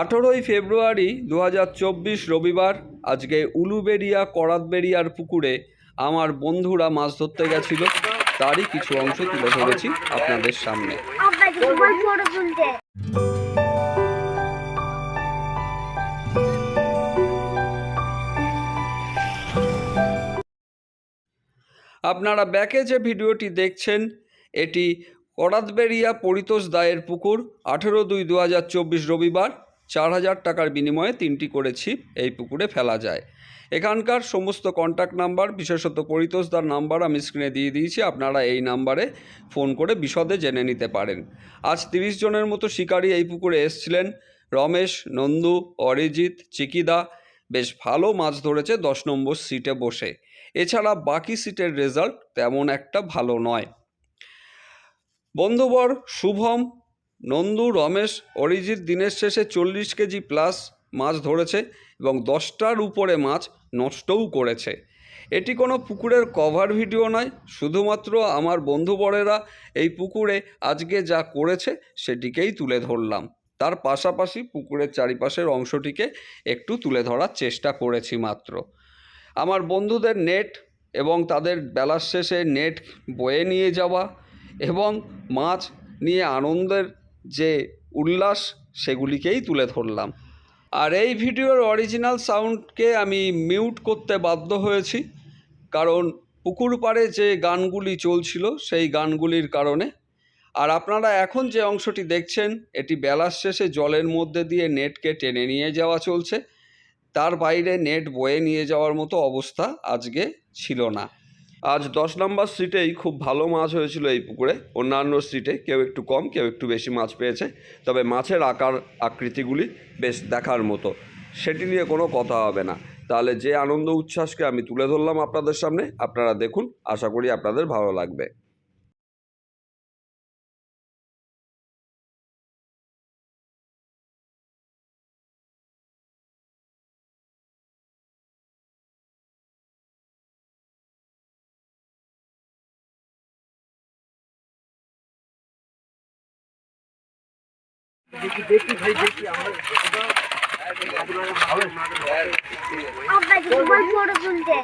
আঠেরোই ফেব্রুয়ারি দু হাজার চব্বিশ রবিবার আজকে উলুবেড়িয়া করাতবেড়িয়ার পুকুরে আমার বন্ধুরা মাছ ধরতে গেছিল। তারই কিছু অংশ তুলে ধরেছি আপনাদের সামনে। আপনারা ব্যাকে যে ভিডিওটি দেখছেন এটি করাতবেড়িয়া পরিতোষ দায়ের পুকুর আঠেরো দুই দু হাজার চব্বিশ রবিবার। চার হাজার টাকার বিনিময়ে তিনটি করে ছিপ এই পুকুরে ফেলা যায়। এখানকার সমস্ত কন্ট্যাক্ট নাম্বার বিশেষত পরিতোষদার নাম্বার আমি স্ক্রিনে দিয়ে দিয়েছি, আপনারা এই নাম্বারে ফোন করে বিশদে জেনে নিতে পারেন। আজ তিরিশ জনের মতো শিকারী এই পুকুরে এসছিলেন। রমেশ, নন্দু, অরিজিৎ, চিকিদা, বেশ ভালো মাছ ধরেছে দশ নম্বর সিটে বসে। এছাড়া বাকি সিটের রেজাল্ট তেমন একটা ভালো নয়। বন্ধুবর, শুভম নন্দু, রমেশ, অরিজিৎ দিনের শেষে চল্লিশ কেজি প্লাস মাছ ধরেছে এবং দশটার উপরে মাছ নষ্টও করেছে। এটি কোনো পুকুরের কভার ভিডিও নয়, শুধুমাত্র আমার বন্ধুবরেরা এই পুকুরে আজকে যা করেছে সেটিকেই তুলে ধরলাম। তার পাশাপাশি পুকুরের চারিপাশের অংশটিকে একটু তুলে ধরার চেষ্টা করেছি মাত্র। আমার বন্ধুদের নেট এবং তাদের বেলার শেষে নেট বয়ে নিয়ে যাওয়া এবং মাছ নিয়ে আনন্দের যে উল্লাস সেগুলিকেই তুলে ধরলাম। আর এই ভিডিওর অরিজিনাল সাউন্ডকে আমি মিউট করতে বাধ্য হয়েছি। কারণ পুকুর পাড়ে যে গানগুলি চলছিল, সেই গানগুলির কারণে। আর আপনারা এখন যে অংশটি দেখছেন, এটি বেলার শেষে জলের মধ্যে দিয়ে নেটকে টেনে নিয়ে যাওয়া চলছে। তার বাইরে নেট বয়ে নিয়ে যাওয়ার মতো অবস্থা আজকে ছিল না। আজ দশ নম্বর সিটেই খুব ভালো মাছ হয়েছিল এই পুকুরে। অন্যান্য সিটে কেউ একটু কম, কেউ একটু বেশি মাছ পেয়েছে। তবে মাছের আকার, আকৃতিগুলি বেশ দেখার মতো। সেটি নিয়ে কোনো কথা হবে না। তাহলে যে আনন্দ উচ্ছ্বাসকে আমি তুলে ধরলাম আপনাদের সামনে, আপনারা দেখুন, আশা করি আপনাদের ভালো লাগবে। তুলতে